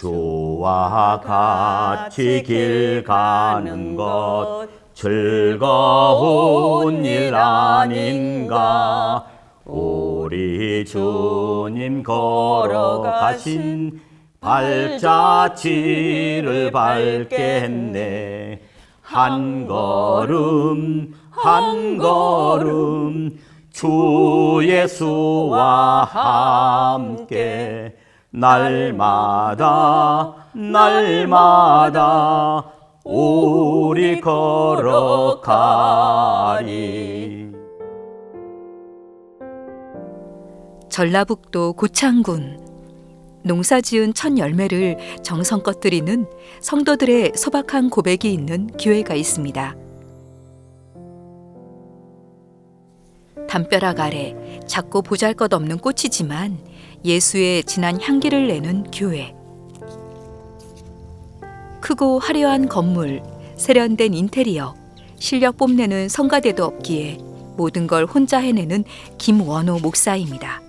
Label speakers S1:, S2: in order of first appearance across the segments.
S1: 주와 같이 길 가는 것 즐거운 일 아닌가? 우리 주님 걸어가신 발자취를 밟겠네. 한 걸음 한 걸음 주 예수와 함께 날마다 날마다 우리 걸어가리
S2: 전라북도 고창군 농사지은 첫 열매를 정성껏 드리는 성도들의 소박한 고백이 있는 교회가 있습니다. 담벼락 아래 작고 보잘것없는 꽃이지만 예수의 진한 향기를 내는 교회. 크고 화려한 건물, 세련된 인테리어, 실력 뽐내는 성가대도 없기에 모든 걸 혼자 해내는 김원호 목사입니다.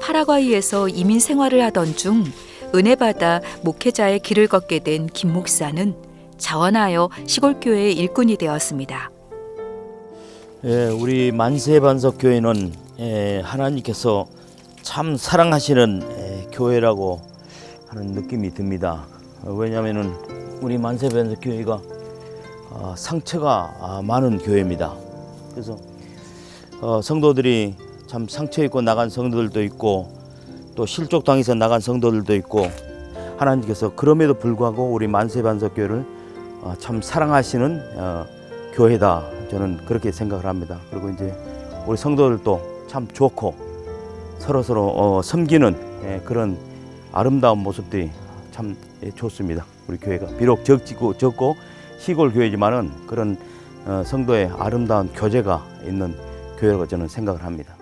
S2: 파라과이에서 이민 생활을 하던 중 은혜 받아 목회자의 길을 걷게 된 김 목사는 자원하여 시골교회의 일꾼이 되었습니다.
S1: 예, 우리 만세 반석 교회는 예, 하나님께서 참 사랑하시는 예, 교회라고 하는 느낌이 듭니다. 어, 왜냐하면은 우리 만세반석 교회가 아, 상처가 아, 많은 교회입니다. 그래서 어, 성도들이 참 상처 입고 나간 성도들도 있고 또 실족당해서 나간 성도들도 있고 하나님께서 그럼에도 불구하고 우리 만세반석 교회를 어, 참 사랑하시는 어, 교회다 저는 그렇게 생각을 합니다. 그리고 이제 우리 성도들도 참 좋고 서로 서로 어, 섬기는 예, 그런 아름다운 모습들이 참 예, 좋습니다. 우리 교회가 비록 적지고 적고 시골 교회지만은 그런 어, 성도의 아름다운 교제가 있는 교회라고 저는 생각을 합니다.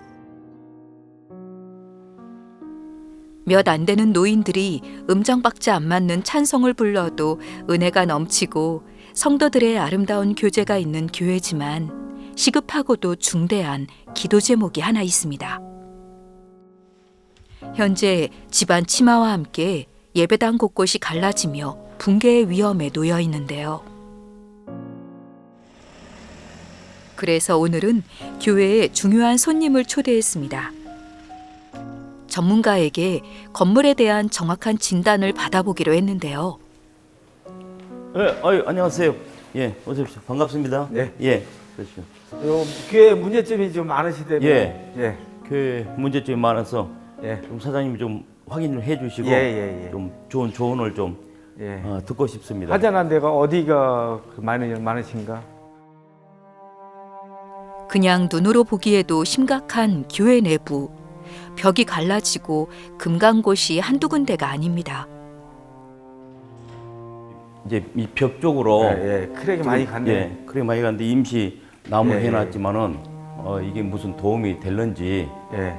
S2: 몇 안 되는 노인들이 음정박자 안 맞는 찬송을 불러도 은혜가 넘치고 성도들의 아름다운 교제가 있는 교회지만 시급하고도 중대한 기도 제목이 하나 있습니다. 현재 집안 치마와 함께 예배당 곳곳이 갈라지며 붕괴의 위험에 놓여 있는데요. 그래서 오늘은 교회에 중요한 손님을 초대했습니다. 전문가에게 건물에 대한 정확한 진단을 받아보기로 했는데요.
S1: 예, 아유, 안녕하세요. 예, 어서 오십시오. 반갑습니다.
S3: 네.
S1: 예, 그러시죠.
S3: 요 교회 문제점이 좀 많으시다면
S1: 예.
S3: 예.
S1: 교회 문제점이 많아서
S3: 예.
S1: 좀 사장님이 좀 확인을 해주시고
S3: 예, 예, 예.
S1: 좀 좋은 조언을 좀
S3: 예.
S1: 어, 듣고 싶습니다.
S3: 하자난 데가 어디가 그 많으, 많으신가?
S2: 그냥 눈으로 보기에도 심각한 교회 내부. 벽이 갈라지고 금강곳이 한두 군데가 아닙니다.
S1: 이제 이 벽 쪽으로
S3: 예, 예. 크랙이 많이 갔네.
S1: 예, 그래 많이 갔는데 임시 나무를
S3: 예, 예.
S1: 해놨지만은 어, 이게 무슨 도움이 될런지
S3: 예.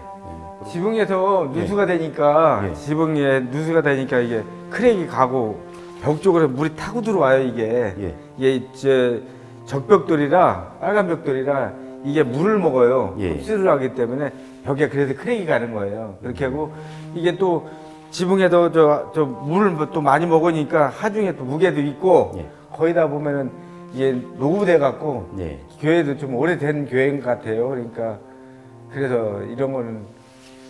S3: 지붕에서 누수가 되니까
S1: 예.
S3: 지붕에 누수가 되니까 이게 크랙이 가고 벽 쪽으로 물이 타고 들어와요 이게.
S1: 예.
S3: 이게 저 적벽돌이라 빨간 벽돌이라 이게 물을 먹어요.
S1: 예.
S3: 흡수를 하기 때문에 벽에 그래서 크랙이 가는 거예요. 그렇게 하고 이게 또 지붕에도 저, 저 물을 또 많이 먹으니까 하중에 또 무게도 있고
S1: 예.
S3: 거기다 보면은 이게 노후돼 갖고
S1: 예.
S3: 교회도 좀 오래된 교회인 것 같아요. 그러니까 그래서 이런 거는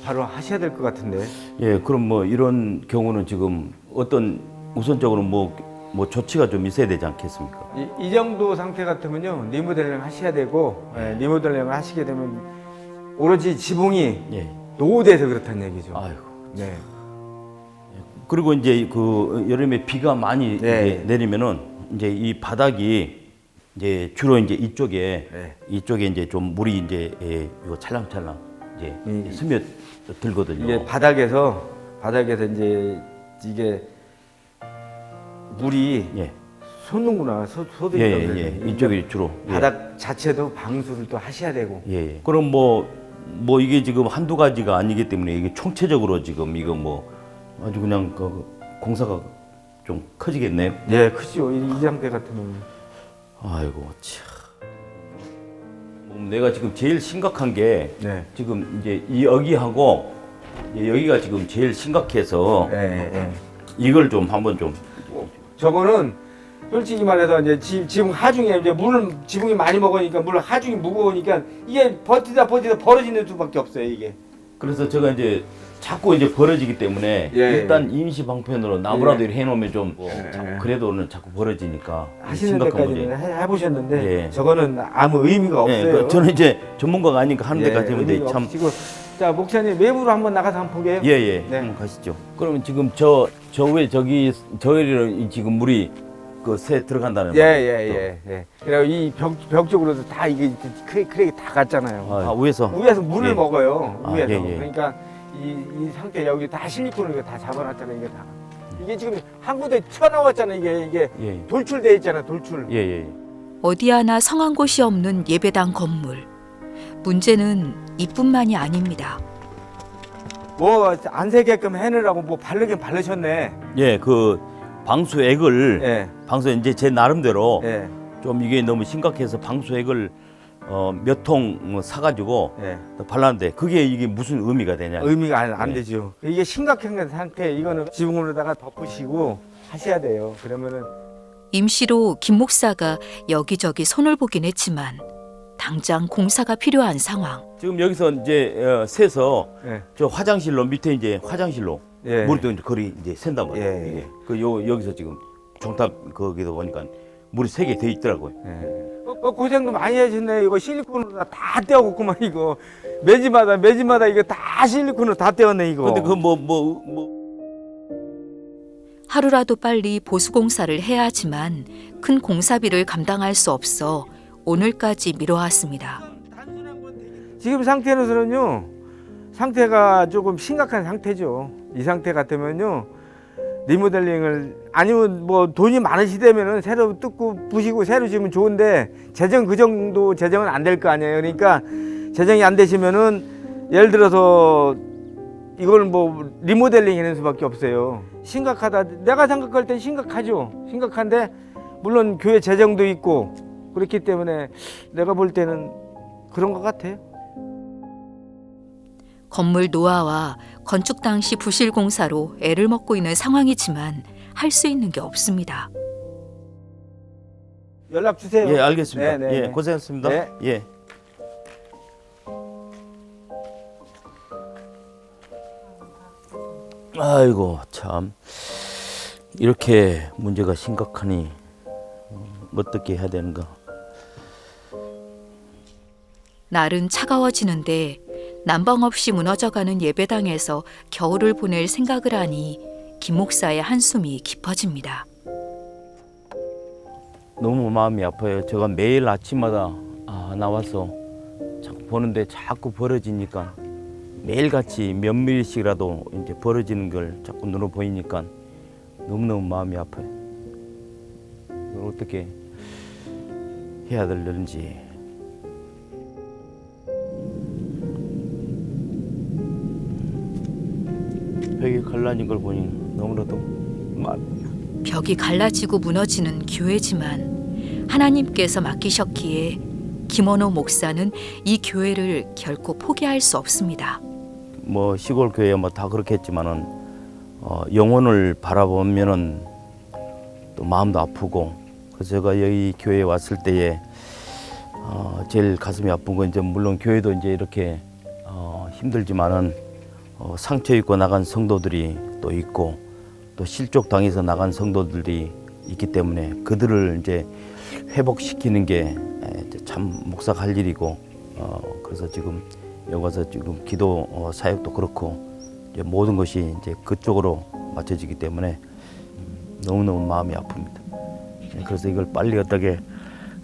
S3: 바로 하셔야 될 것 같은데.
S1: 예, 그럼 뭐 이런 경우는 지금 어떤 우선적으로 뭐, 뭐 조치가 좀 있어야 되지 않겠습니까?
S3: 이, 이 정도 상태 같으면요 리모델링 하셔야 되고 예, 리모델링을 하시게 되면 오로지 지붕이
S1: 예.
S3: 노후돼서 그렇다는 얘기죠.
S1: 아이고.
S3: 네.
S1: 그리고 이제 그 여름에 비가 많이
S3: 네.
S1: 이제 내리면은 이제 이 바닥이 이제 주로 이제 이쪽에
S3: 네.
S1: 이쪽에 이제 좀 물이 이제 예, 이거 찰랑찰랑 이제
S3: 음.
S1: 스며 들거든요.
S3: 이게 바닥에서 바닥에서 이제 이게 물이
S1: 예.
S3: 솟는구나 소, 소들이
S1: 예, 예, 예. 이쪽이 주로. 예.
S3: 바닥 자체도 방수를 또 하셔야 되고
S1: 예, 예. 그럼 뭐, 뭐 이게 지금 한두 가지가 아니기 때문에 이게 총체적으로 지금 이거 뭐 아주 그냥 그 공사가 좀 커지겠네요.
S3: 예 크죠 이, 이 상태 같으면
S1: 아이고, 참. 뭐 내가 지금 제일 심각한 게
S3: 네.
S1: 지금 이제 이 여기하고 예, 여기가 지금 제일 심각해서
S3: 예, 예.
S1: 이걸 좀 한번 좀
S3: 저거는 솔직히 말해서 이제 지, 지붕 하중에 이제 물을 지붕이 많이 먹으니까 물 하중이 무거우니까 이게 버티다 버티다 벌어지는 수밖에 없어요 이게.
S1: 그래서 제가 이제 자꾸 이제 벌어지기 때문에
S3: 예,
S1: 일단 임시 방편으로 나무라도
S3: 예.
S1: 이렇게 해놓으면 좀
S3: 예,
S1: 자꾸
S3: 예.
S1: 그래도는 자꾸 벌어지니까
S3: 하시는
S1: 심각한
S3: 데까지는. 해, 해보셨는데
S1: 예.
S3: 저거는 아무 의미가
S1: 예,
S3: 없어요.
S1: 그 저는 이제 전문가가 아니니까 하는
S3: 예,
S1: 데까지
S3: 의미가
S1: 참
S3: 없으시고. 자 목사님 외부로 한번 나가서 한번 보게요.
S1: 예예
S3: 네.
S1: 한번 가시죠. 그러면 지금 저저 위에 저기 저기는 지금 물이 그 새 들어간다는
S3: 예예예 예, 예. 그리고 이벽 벽 쪽으로도 다 이게 크랙 크랙이 다 갔잖아요.
S1: 아, 위에서
S3: 위에서 물을
S1: 예.
S3: 먹어요.
S1: 아,
S3: 위에서.
S1: 예, 예.
S3: 그러니까 이, 이 상태 여기 다 실리콘으로 다 잡아놨잖아요. 이게 다. 이게 지금 한 군데 튀어나왔잖아요. 이게 이게
S1: 예.
S3: 돌출돼 있잖아. 돌출.
S1: 예, 예.
S2: 어디 하나 성한 곳이 없는 예배당 건물. 문제는 이뿐만이 아닙니다.
S3: 뭐 안 새게끔 해놓으라고 뭐 바르긴 바르셨네.
S1: 예, 그 방수액을
S3: 예.
S1: 방수 이제 제 나름대로
S3: 예.
S1: 좀 이게 너무 심각해서 방수액을 어, 몇 통 사가지고
S3: 예.
S1: 발랐는데 그게 이게 무슨 의미가 되냐?
S3: 의미가 안, 안
S1: 네.
S3: 되죠. 이게 심각한 상태. 이거는 지붕으로다가 덮으시고 하셔야 돼요. 그러면은
S2: 임시로 김 목사가 여기저기 손을 보긴 했지만 당장 공사가 필요한 상황.
S1: 지금 여기서 이제 어, 새서
S3: 예.
S1: 저 화장실로 밑에 이제 화장실로
S3: 예.
S1: 물이 또 이제 거리 이제 샌단 말이에요.
S3: 예, 예.
S1: 이게. 그 요, 여기서 지금 종탑 거기도 보니까 물이 세 개 돼 있더라고요.
S3: 예. 어, 어, 고생도 많이 하셨네. 이거 실리콘으로 다- 다 떼어갖구만 이거 매지마다 매지마다 이거 다 실리콘으로 다 떼었네 이거.
S1: 근데 그 뭐 뭐 뭐
S2: 하루라도 빨리 보수 공사를 해야 하지만 큰 공사비를 감당할 수 없어 오늘까지 미뤄왔습니다.
S3: 지금 상태로서는요 상태가 조금 심각한 상태죠. 이 상태 같으면요 리모델링을 아니면 뭐 돈이 많으시다면은 새로 뜯고 부시고 새로 지으면 좋은데 재정 그 정도 재정은 안 될 거 아니에요. 그러니까 재정이 안 되시면은 예를 들어서 이걸 뭐 리모델링 하는 수밖에 없어요. 심각하다. 내가 생각할 땐 심각하죠. 심각한데 물론 교회 재정도 있고 그렇기 때문에 내가 볼 때는 그런 것 같아요.
S2: 건물 노화와 건축 당시 부실 공사로 애를 먹고 있는 상황이지만 할 수 있는 게 없습니다.
S3: 연락 주세요.
S1: 예, 알겠습니다.
S3: 네, 네,
S1: 예,
S3: 네.
S1: 고생하셨습니다.
S3: 네.
S1: 예. 아이고 참 이렇게 문제가 심각하니 어, 어떻게 해야 되는가?
S2: 날은 차가워지는데 난방 없이 무너져가는 예배당에서 겨울을 보낼 생각을 하니 김 목사의 한숨이 깊어집니다.
S1: 너무 마음이 아파요. 제가 매일 아침마다 아, 나와서 자꾸 보는데 자꾸 벌어지니까 매일 같이 몇 밀씩이라도 이제 벌어지는 걸 자꾸 눈으로 보이니까 너무너무 마음이 아파요. 이걸 어떻게 해야 될는지. 벽이 갈라진 걸 보니 너무나도 마음
S2: 벽이 갈라지고 무너지는 교회지만 하나님께서 맡기셨기에 김원호 목사는 이 교회를 결코 포기할 수 없습니다.
S1: 뭐 시골 교회 뭐 다 그렇겠지만은 어, 영혼을 바라보면은 또 마음도 아프고 그래서 제가 여기 교회에 왔을 때에 어, 제일 가슴이 아픈 건 이제 물론 교회도 이제 이렇게 어, 힘들지만은 어, 상처 입고 나간 성도들이 또 있고 또 실족 당해서 나간 성도들이 있기 때문에 그들을 이제 회복시키는 게 참 목사가 할 일이고 어, 그래서 지금 여기 와서 지금 기도 어, 사역도 그렇고 모든 것이 이제 그쪽으로 맞춰지기 때문에 음, 너무너무 마음이 아픕니다. 예, 그래서 이걸 빨리 어떻게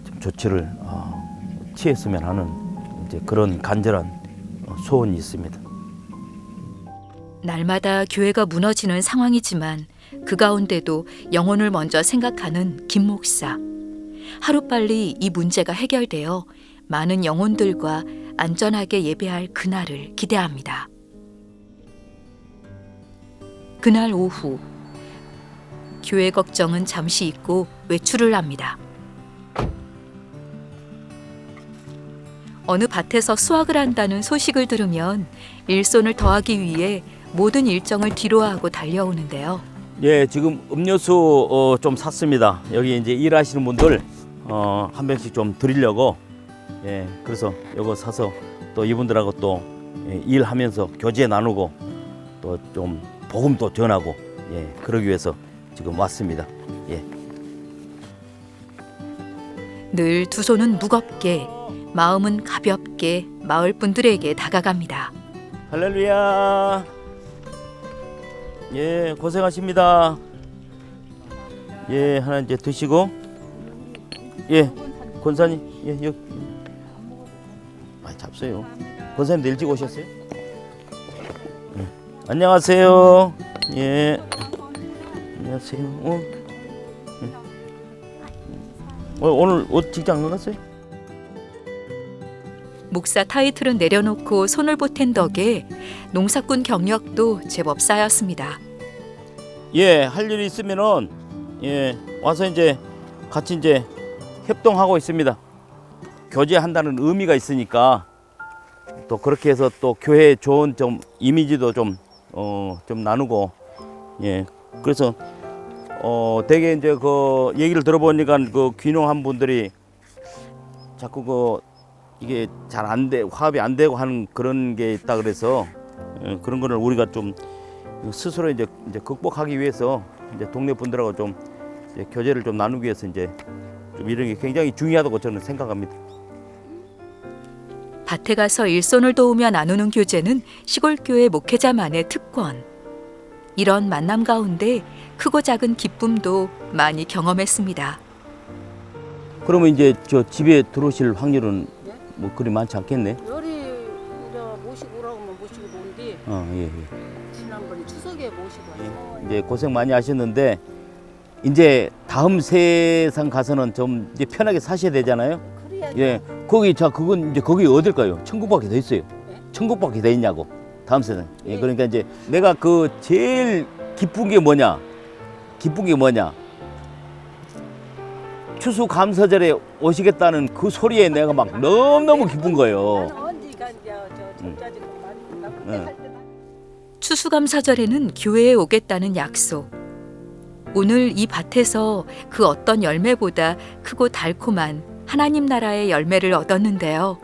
S1: 좀 조치를 어, 취했으면 하는 이제 그런 간절한 어, 소원이 있습니다.
S2: 날마다 교회가 무너지는 상황이지만 그 가운데도 영혼을 먼저 생각하는 김 목사. 하루빨리 이 문제가 해결되어 많은 영혼들과 안전하게 예배할 그날을 기대합니다. 그날 오후 교회 걱정은 잠시 잊고 외출을 합니다. 어느 밭에서 수확을 한다는 소식을 들으면 일손을 더하기 위해 모든 일정을 뒤로하고 달려오는데요.
S1: 예, 지금 음료수 어, 좀 샀습니다. 여기 이제 일하시는 분들 어, 한 병씩 좀 드리려고 예, 그래서 요거 사서 또 이분들하고 또 예, 일하면서 교제 나누고 또 좀 복음도 전하고 예, 그러기 위해서 지금 왔습니다. 예.
S2: 늘 두 손은 무겁게, 마음은 가볍게 마을 분들에게 다가갑니다.
S1: 할렐루야. 예, 고생하십니다. 예, 하나 이제 드시고. 예, 권사님, 예, 여기. 많이 잡수요. 권사님 일찍 오셨어요? 예. 안녕하세요. 예. 안녕하세요. 어. 예. 어, 오늘 옷 직장 안 갔어요?
S2: 목사 타이틀은 내려놓고 손을 보탠 덕에 농사꾼 경력도 제법 쌓였습니다.
S1: 예, 할 일이 있으면은 예, 와서 이제 같이 이제 협동하고 있습니다. 교제한다는 의미가 있으니까 또 그렇게 해서 또 교회 좋은 좀 이미지도 좀 어, 좀 나누고 예. 그래서 어, 되게 이제 그 얘기를 들어보니까 그 귀농한 분들이 자꾸 그 이게 잘 안 돼, 화합이 안 되고 하는 그런 게 있다 그래서 예, 그런 거를 우리가 좀 스스로 이제, 이제 극복하기 위해서 이제 동네 분들하고 좀 교제를 좀 나누기 위해서 이제 좀 이런 게 굉장히 중요하다고 저는 생각합니다.
S2: 밭에 가서 일손을 도우며 나누는 교제는 시골 교회 목회자만의 특권. 이런 만남 가운데 크고 작은 기쁨도 많이 경험했습니다.
S1: 그러면 이제 저 집에 들어오실 확률은 뭐 그리 많지 않겠네.
S4: 요리 이제 모시고 오라고 하면 모시고 오는데
S1: 어, 예, 예.
S4: 지난번에 추석에 모시고 왔어.
S1: 이제 고생 많이 하셨는데 이제 다음 세상 가서는 좀 이제 편하게 사셔야 되잖아요.
S4: 그래야지.
S1: 예, 거기 자 그건 이제 거기 어딜까요? 천국밖에 더 있어요. 천국밖에 더 있냐고 다음 세상. 예,
S4: 네.
S1: 그러니까 이제 내가 그 제일 기쁜 게 뭐냐? 기쁜 게 뭐냐? 추수 감사절에 오시겠다는 그 소리에 내가 막 너무 너무 기쁜 거예요.
S2: 추수감사절에는 교회에 오겠다는 약속. 오늘 이 밭에서 그 어떤 열매보다 크고 달콤한 하나님 나라의 열매를 얻었는데요.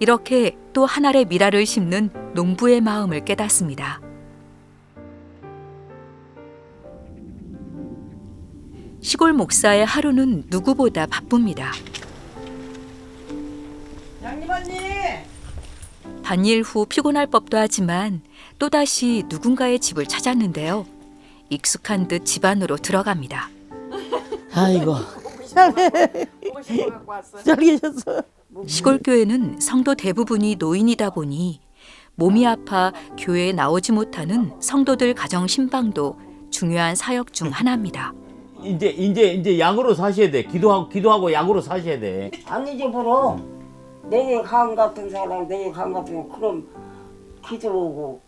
S2: 이렇게 또 한 알의 미라를 심는 농부의 마음을 깨닫습니다. 시골 목사의 하루는 누구보다 바쁩니다.
S4: 양님 언니.
S2: 반일 후 피곤할 법도 하지만 또다시 누군가의 집을 찾았는데요. 익숙한 듯 집 안으로 들어갑니다.
S1: 아이고. 잘 계셨어.
S2: 시골 교회는 성도 대부분이 노인이다 보니 몸이 아파 교회에 나오지 못하는 성도들 가정 신방도 중요한 사역 중 하나입니다.
S1: 이제 이제 이제 약으로 사셔야 돼. 기도하고 기도하고 약으로 사셔야 돼.
S5: 아니지 뭐로 내게 강 같은 사람 내게 강 같은 거 그럼 기도오고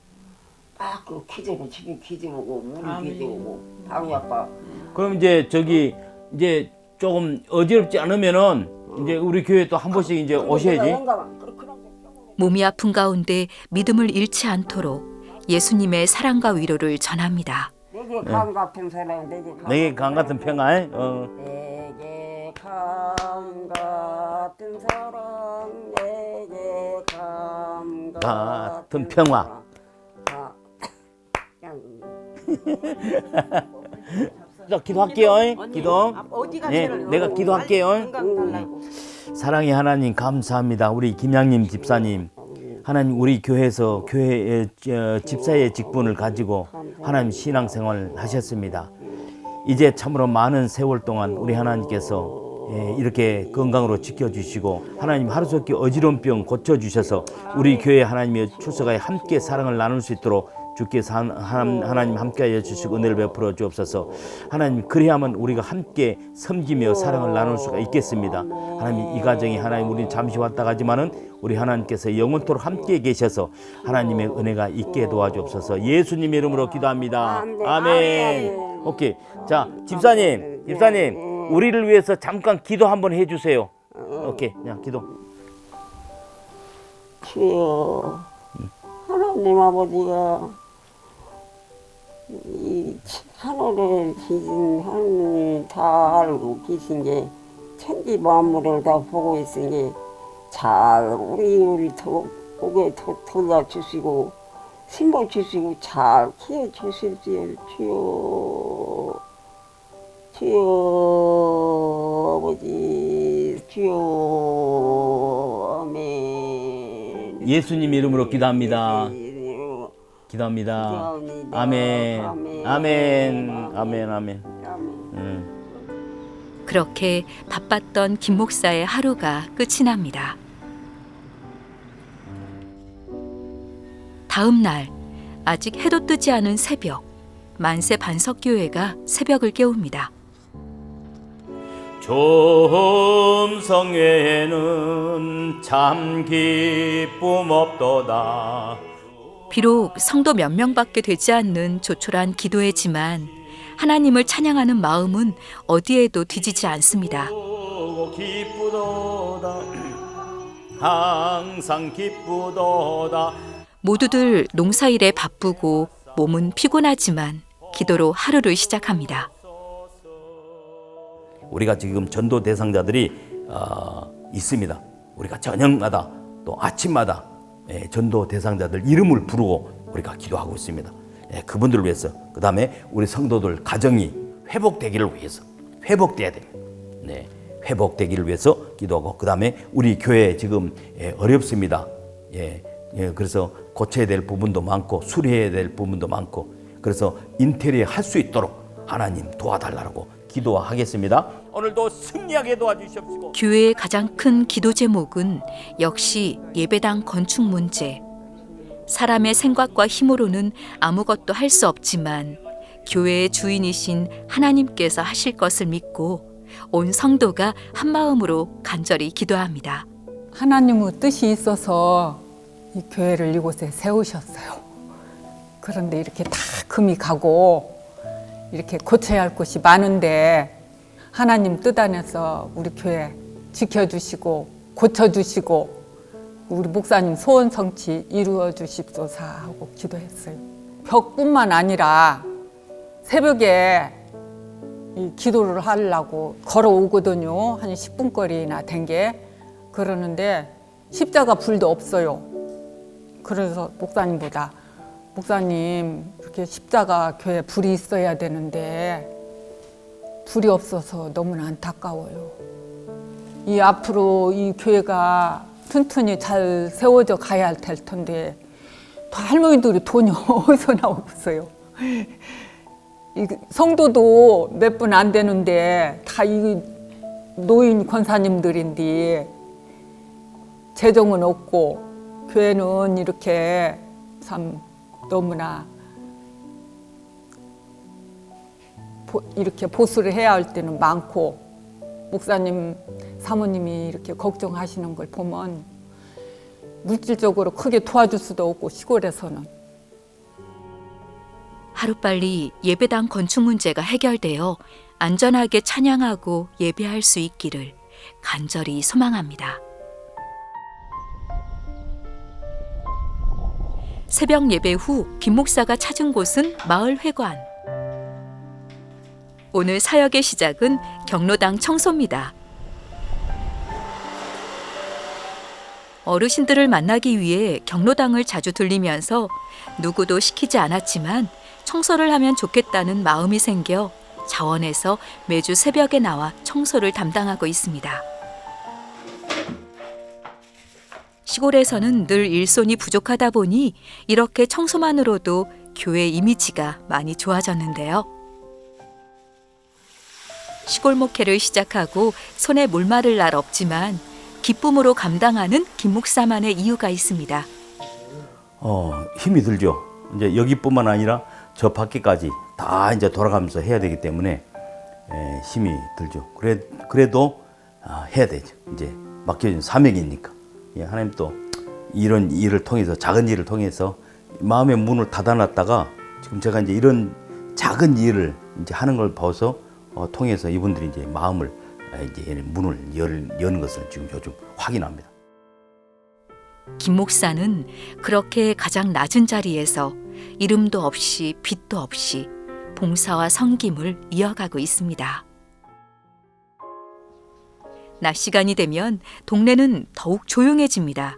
S5: 아그 기도고 집에 기도오고 우리 기도오고 방이 아빠
S1: 그럼 이제 저기 이제 조금 어지럽지 않으면은 이제 우리 교회 또 한 번씩 이제 오셔야지.
S5: 그-
S2: 몸이 아픈 가운데 믿음을 잃지 않도록 예수님의 사랑과 위로를 전합니다.
S5: 내게 강 같은 사람 내게 강
S1: 내게 강 같은 평안. 어.
S5: 내게 강 같은 사랑 내게 강
S1: 같은 평화.
S5: 아, 그냥
S1: 자 기도할게요. 기도.
S4: 어디가
S1: 네, 내가 기도할게요.
S4: 건강 달라고.
S1: 사랑의 하나님 감사합니다. 우리 김양님 집사님. 하나님 우리 교회에서 교회의 어, 집사의 직분을 가지고 하나님 신앙생활을 하셨습니다. 이제 참으로 많은 세월 동안 우리 하나님께서 예, 이렇게 건강으로 지켜주시고 하나님 하루속히 어지러운 병 고쳐주셔서 우리 교회 하나님의 출석하에 함께 사랑을 나눌 수 있도록 주께서 한- 하나님, 함께하여 주시고 은혜를 베풀어 주옵소서 하나님 그래야만 우리가 함께 섬기며 사랑을 나눌 수가 있겠습니다 하나님 이 가정이 하나님 우리는 잠시 왔다 가지만은 우리 하나님께서 영원토록 함께 계셔서 하나님의 은혜가 있게 도와주옵소서. 예수님의 이름으로 기도합니다.
S5: 아멘.
S1: 오케이. 자 집사님 집사님 우리를 위해서 잠깐 기도 한번 해주세요. 오케이. 그냥 기도.
S5: 주여 하나님 아버지가 이 하늘에 계신 하나님이 다 알고 계신 게 천지 만물을 다 보고 있으니 잘 우리 우리 더 돌려주시고 심어 주시고 잘 키워 주십시오 주여 주여 아버지 주여 아멘
S1: 예수님 이름으로 기도합니다. 기도합니다.
S5: 기도합니다.
S1: 아멘.
S5: 아멘.
S1: 아멘. 아멘. 아멘.
S5: 아멘
S1: 음.
S2: 그렇게 바빴던 김 목사의 하루가 끝이 납니다. 다음 날 아직 해도 뜨지 않은 새벽 만세 반석교회가 새벽을 깨웁니다.
S1: 점성에는 참 기쁨 없도다.
S2: 비록 성도 몇 명밖에 되지 않는 조촐한 기도회지만 하나님을 찬양하는 마음은 어디에도 뒤지지 않습니다.
S1: 기쁘도다. 항상 기쁘도다.
S2: 모두들 농사일에 바쁘고 몸은 피곤하지만 기도로 하루를 시작합니다.
S1: 우리가 지금 전도 대상자들이 어, 있습니다. 우리가 저녁마다 또 아침마다 예, 전도 대상자들 이름을 부르고 우리가 기도하고 있습니다. 예, 그분들을 위해서 그 다음에 우리 성도들 가정이 회복되기를 위해서 회복돼야 됩니다. 네, 회복되기를 위해서 기도하고 그 다음에 우리 교회 지금 예, 어렵습니다. 예, 예, 그래서 고쳐야 될 부분도 많고 수리해야 될 부분도 많고 그래서 인테리어 할 수 있도록 하나님 도와달라고 기도하겠습니다. 오늘도 승리하게 도와주시옵시고
S2: 교회의 가장 큰 기도 제목은 역시 예배당 건축 문제. 사람의 생각과 힘으로는 아무것도 할 수 없지만 교회의 주인이신 하나님께서 하실 것을 믿고 온 성도가 한 마음으로 간절히 기도합니다.
S6: 하나님의 뜻이 있어서 이 교회를 이곳에 세우셨어요. 그런데 이렇게 다 금이 가고 이렇게 고쳐야 할 곳이 많은데 하나님 뜻 안에서 우리 교회 지켜주시고 고쳐주시고 우리 목사님 소원 성취 이루어 주십소서 하고 기도했어요. 벽뿐만 아니라 새벽에 이 기도를 하려고 걸어오거든요. 한 10분 거리나 된 게. 그러는데 십자가 불도 없어요. 그래서 목사님보다 목사님 이렇게 십자가 교회 불이 있어야 되는데 불이 없어서 너무나 안타까워요. 이 앞으로 이 교회가 튼튼히 잘 세워져 가야 할될 텐데 또 할머니들이 돈이 어디서 나오겠어요. 이 성도도 몇 분 안 되는데 다 이 노인 권사님들인데 재정은 없고 교회는 이렇게 참 너무나 보- 이렇게 보수를 해야 할 때는 많고 목사님 사모님이 이렇게 걱정하시는 걸 보면 물질적으로 크게 도와줄 수도 없고 시골에서는
S2: 하루빨리 예배당 건축 문제가 해결되어 안전하게 찬양하고 예배할 수 있기를 간절히 소망합니다. 새벽 예배 후 김 목사가 찾은 곳은 마을 회관. 오늘 사역의 시작은 경로당 청소입니다. 어르신들을 만나기 위해 경로당을 자주 들리면서 누구도 시키지 않았지만 청소를 하면 좋겠다는 마음이 생겨 자원에서 매주 새벽에 나와 청소를 담당하고 있습니다. 시골에서는 늘 일손이 부족하다 보니 이렇게 청소만으로도 교회 이미지가 많이 좋아졌는데요. 시골 목회를 시작하고 손에 물 마를 날 없지만 기쁨으로 감당하는 김 목사만의 이유가 있습니다.
S1: 어, 힘이 들죠. 이제 여기뿐만 아니라 저 밖에까지 다 이제 돌아가면서 해야 되기 때문에 에, 힘이 들죠. 그래 그래도 아, 해야 되죠. 이제 맡겨진 사명이니까. 예, 하나님 또 이런 일을 통해서 작은 일을 통해서 마음의 문을 닫아놨다가 지금 제가 이제 이런 작은 일을 이제 하는 걸 봐서 어, 통해서 이분들이 이제 마음을 에, 이제 문을 열, 여는 것을 지금 요즘 확인합니다.
S2: 김 목사는 그렇게 가장 낮은 자리에서 이름도 없이 빛도 없이 봉사와 섬김을 이어가고 있습니다. 낮 시간이 되면 동네는 더욱 조용해집니다.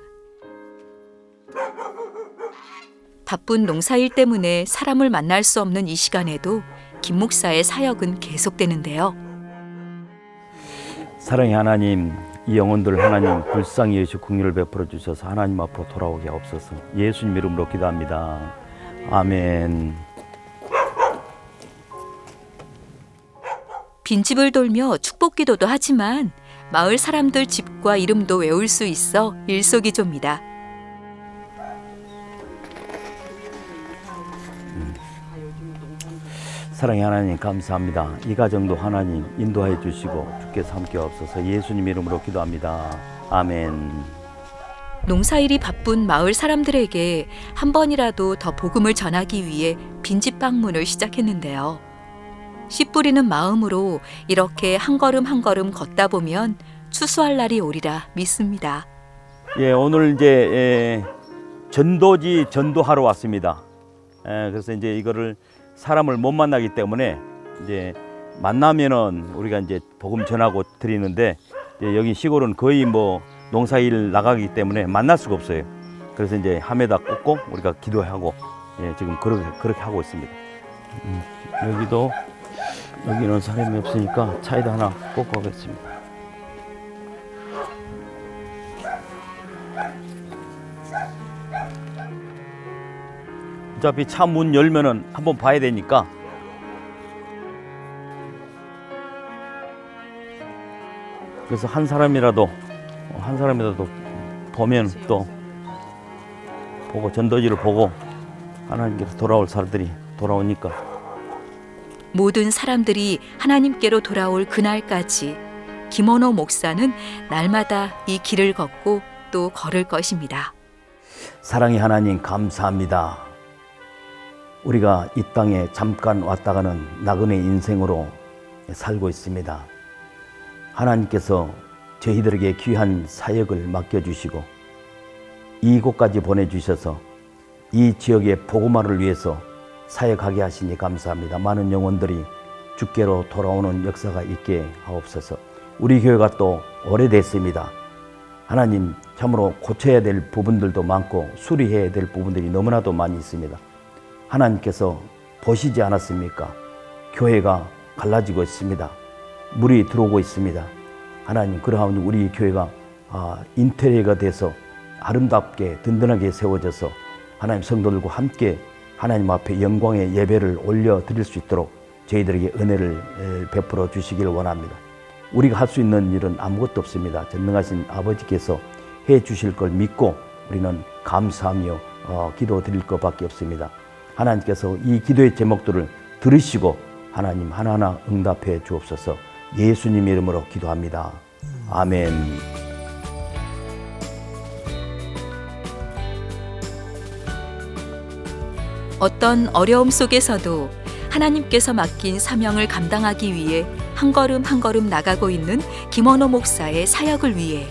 S2: 바쁜 농사일 때문에 사람을 만날 수 없는 이 시간에도 김 목사의 사역은 계속되는데요.
S1: 사랑의 하나님, 이 영혼들 하나님 불쌍히 여시 국리를 베풀어 주셔서 하나님 앞으로 돌아오게 하옵소서. 예수님 이름으로 기도합니다. 아멘.
S2: 빈집을 돌며 축복기도도 하지만 마을 사람들 집과 이름도 외울 수 있어 일석이조입니다.
S1: 사랑의 하나님 감사합니다. 이 가정도 하나님 인도하여 주시고 주께서 함께 없어서 예수님 이름으로 기도합니다. 아멘.
S2: 농사일이 바쁜 마을 사람들에게 한 번이라도 더 복음을 전하기 위해 빈집 방문을 시작했는데요. 씨 뿌리는 마음으로 이렇게 한 걸음 한 걸음 걷다 보면 추수할 날이 오리라 믿습니다.
S1: 예, 오늘 이제 예, 전도지 전도하러 왔습니다. 예, 그래서 이제 이거를 사람을 못 만나기 때문에 이제 만나면은 우리가 이제 복음 전하고 드리는데 여기 시골은 거의 뭐 농사일 나가기 때문에 만날 수가 없어요. 그래서 이제 함에다 꽂고 우리가 기도하고 예, 지금 그렇게 그렇게 하고 있습니다. 음, 여기도 여기는 사람이 없으니까 차에다 하나 꽂고 가겠습니다. 어차피 차 문 열면은 한번 봐야 되니까 그래서 한 사람이라도 한 사람이라도 보면 또 보고 전도지를 보고 하나님께서 돌아올 사람들이 돌아오니까
S2: 모든 사람들이 하나님께로 돌아올 그날까지 김원호 목사는 날마다 이 길을 걷고 또 걸을 것입니다.
S1: 사랑의 하나님 감사합니다. 우리가 이 땅에 잠깐 왔다가는 나그네 인생으로 살고 있습니다. 하나님께서 저희들에게 귀한 사역을 맡겨주시고 이곳까지 보내주셔서 이 지역의 복음화를 위해서 사역하게 하시니 감사합니다. 많은 영혼들이 주께로 돌아오는 역사가 있게 하옵소서. 우리 교회가 또 오래됐습니다. 하나님 참으로 고쳐야 될 부분들도 많고 수리해야 될 부분들이 너무나도 많이 있습니다. 하나님께서 보시지 않았습니까? 교회가 갈라지고 있습니다. 물이 들어오고 있습니다. 하나님 그러하니 우리 교회가 아, 인테리어가 돼서 아름답게 든든하게 세워져서 하나님 성도들과 함께 하나님 앞에 영광의 예배를 올려 드릴 수 있도록 저희들에게 은혜를 에, 베풀어 주시기를 원합니다. 우리가 할 수 있는 일은 아무것도 없습니다. 전능하신 아버지께서 해 주실 걸 믿고 우리는 감사하며 어, 기도 드릴 것밖에 없습니다. 하나님께서 이 기도의 제목들을 들으시고 하나님 하나하나 응답해 주옵소서 예수님 이름으로 기도합니다. 아멘.
S2: 어떤 어려움 속에서도 하나님께서 맡긴 사명을 감당하기 위해 한 걸음 한 걸음 나가고 있는 김원호 목사의 사역을 위해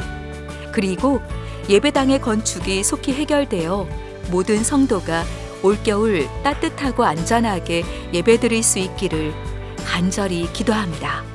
S2: 그리고 예배당의 건축이 속히 해결되어 모든 성도가 올겨울 따뜻하고 안전하게 예배드릴 수 있기를 간절히 기도합니다.